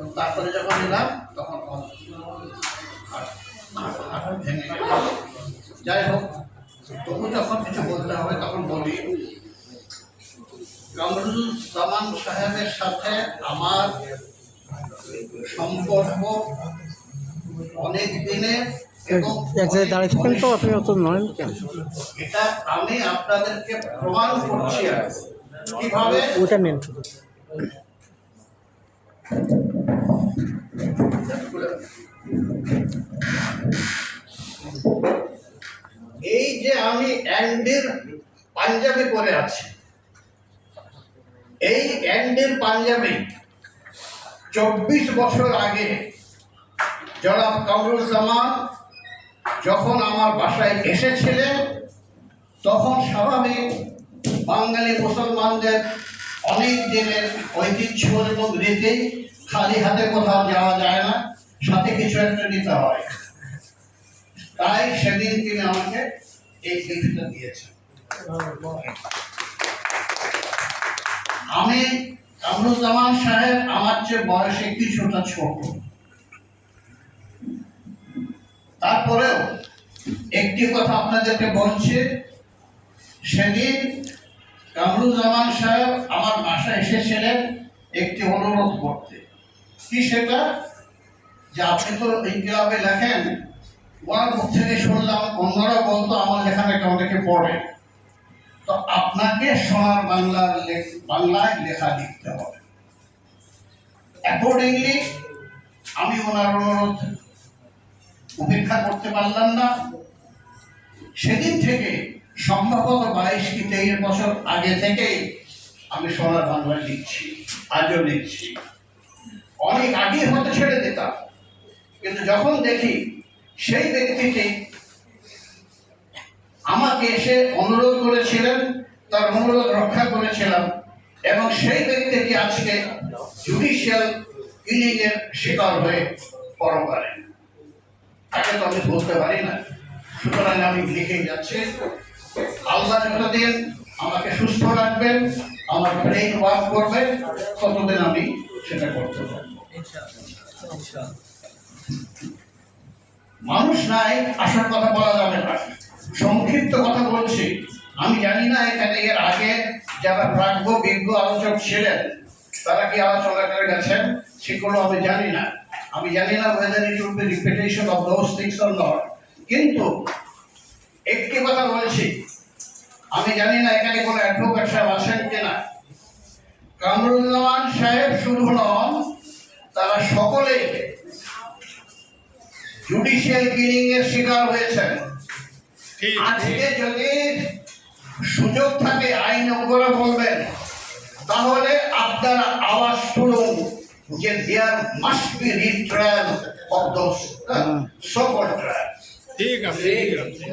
এবং তারপরে যখন এলাম তখন ভেঙে যাই হোক তবু যখন কিছু বলতে হবে তখন বলি কামরুজ্জামান সাহেবের সাথে আমার সম্পর্ক অনেক দিনের এবং তো আপনি অত কেন? এটা আমি আপনাদেরকে প্রমাণ করছি কীভাবে? ওটা শুধু এই যে আমি অ্যান্ডির পাঞ্জাবি পরে আছি, এই অ্যান্ডির পাঞ্জাবি চব্বিশ বছর আগে জনাব কামরুজ্জামান যখন আমার বাসায় এসেছিলেন, তখন স্বাভাবিক বাঙালি মুসলমানদের অনেক দিনের ঐতিহ্য এবং রীতি খালি হাতে কোথাও যাওয়া যায় না, সাথে কিছু একটা নিতে হয়। তাই সেদিন তিনি আমাকে এই গিফটটা দিয়েছেন। আমি কামরুজ্জামান সাহেব, আমার চেয়ে বয়সে কিছুটা ছোট। তারপরেও একটি কথা আপনাদেরকে বলছি, সেদিন কামরুজ্জামান সাহেব এসেছিলেন একটি অনুরোধ করতে। কি সেটা? যে আপনি তো ইনকিলাবে লেখেন, ওনার মুখ থেকে শুনলাম, অন্যরা বলতো আমার লেখা নাকি অনেকে পড়ে। তো আপনাকে সোনার বাংলার বাংলায় লেখা লিখতে হবে। অ্যাকর্ডিংলি আমি ওনার অনুরোধ উপেক্ষা করতে পারলাম না। সেদিন থেকে সম্ভবত বাইশ কি তেইশ বছর আগে থেকেই আমি সোনার বাংলায় লিখছি, আজও লিখছি। অনেক আগে হয়তো ছেড়ে দিতাম। কিন্তু যখন দেখি, সেই ব্যক্তিটি আমাকে এসে অনুরোধ করেছিলেন, তার অনুরোধ রক্ষা করেছিলাম, এবং সেই ব্যক্তিটি আজকে জুডিশিয়াল কিলিং শিকার হয়ে পরপারে তাকে তো আমি বলতে পারি না। সুতরাং আমি লিখেই যাচ্ছি। আল্লাহ যতদিন আমাকে সুস্থ রাখবেন, আমার ব্রেন ওয়ার্ক করবে, ততদিন আমি সেটা করতে পারব। মানুষ নাই, আসল কথা বলা যাবে না। সংক্ষিপ্ত কথা বলছি। আমি জানি না এখানে এর আগে যারা প্রাজ্ঞ, বিজ্ঞ আলোচক ছিলেন, তারা কি আলোচনা করে গেছেন? সেগুলো আমি জানি না। আমি জানি না whether it will be repetition of those things or not কিন্তু একটি কথা বলছি আমি জানি না এখানে কোনো অ্যাডভোকেট সাহেব আছেন কিনা। কামরুজ্জামান সাহেব শুধু নন তারা সকলে জুডিশিয়াল কিলিং এর শিকার হয়েছেন। আজকে যদি সুযোগ থাকে আইন করে বলবেন তাহলে আপনার আওয়াজ শুনুন যে there must be retrial of those so called trial ঠিক আছে ঠিক আছে।